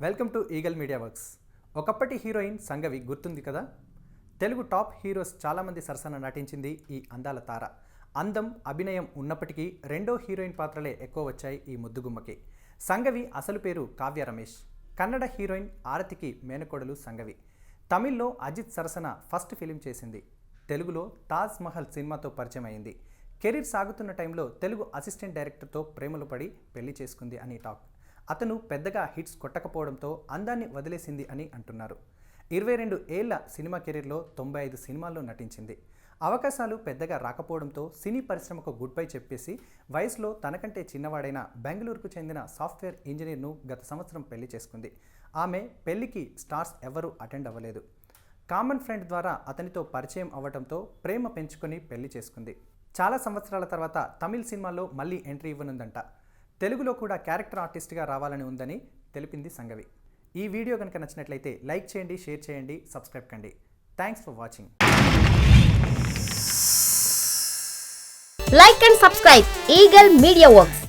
Welcome to eagle media works. ఒకప్పటి heroine Sangavi గుర్తుంది కదా? తెలుగు టాప్ హీరోస్ చాలామంది సరసన నటించింది ఈ అందాల తార. అందం అభినయం ఉన్నప్పటికీ రెండో హీరోయిన్ పాత్రలే ఎక్కువ వచ్చాయి ఈ ముద్దుగుమ్మకి. సంగవి అసలు పేరు కావ్య రమేష్. కన్నడ హీరోయిన్ ఆరతికి మేనకోడలు సంగవి. తమిళ్ళో అజిత్ సరసన ఫస్ట్ ఫిలిం చేసింది. తెలుగులో తాజ్ మహల్ సినిమాతో పరిచయం అయింది. కెరీర్ సాగుతున్న టైంలో తెలుగు అసిస్టెంట్ డైరెక్టర్తో ప్రేమలు పడి పెళ్ళి చేసుకుంది అని టాక్ అతను పెద్దగా హిట్స్ కొట్టకపోవడంతో అందాన్ని వదిలేసింది అని అంటున్నారు. ఇరవై రెండు ఏళ్ళ సినిమా కెరీర్లో తొంభై ఐదు సినిమాల్లో నటించింది. అవకాశాలు పెద్దగా రాకపోవడంతో సినీ పరిశ్రమకు గుడ్ బై చెప్పేసి వయసులో తనకంటే చిన్నవాడైన బెంగళూరుకు చెందిన సాఫ్ట్వేర్ ఇంజనీర్ను గత సంవత్సరం పెళ్ళి చేసుకుంది. ఆమె పెళ్ళికి స్టార్స్ ఎవరూ అటెండ్ అవ్వలేదు. కామన్ ఫ్రెండ్ ద్వారా అతనితో పరిచయం అవ్వడంతో ప్రేమ పెంచుకొని పెళ్ళి చేసుకుంది. చాలా సంవత్సరాల తర్వాత తమిళ్ సినిమాలో మళ్ళీ ఎంట్రీ ఇవ్వనుందంట. తెలుగులో కూడా క్యారెక్టర్ ఆర్టిస్ట్గా రావాలని ఉందని తెలిపింది సంగవి. ఈ వీడియో కనుక నచ్చినట్లయితే లైక్ చేయండి షేర్ చేయండి సబ్స్క్రైబ్ కండి. Thanks for watching. Like and subscribe. Eagle media works.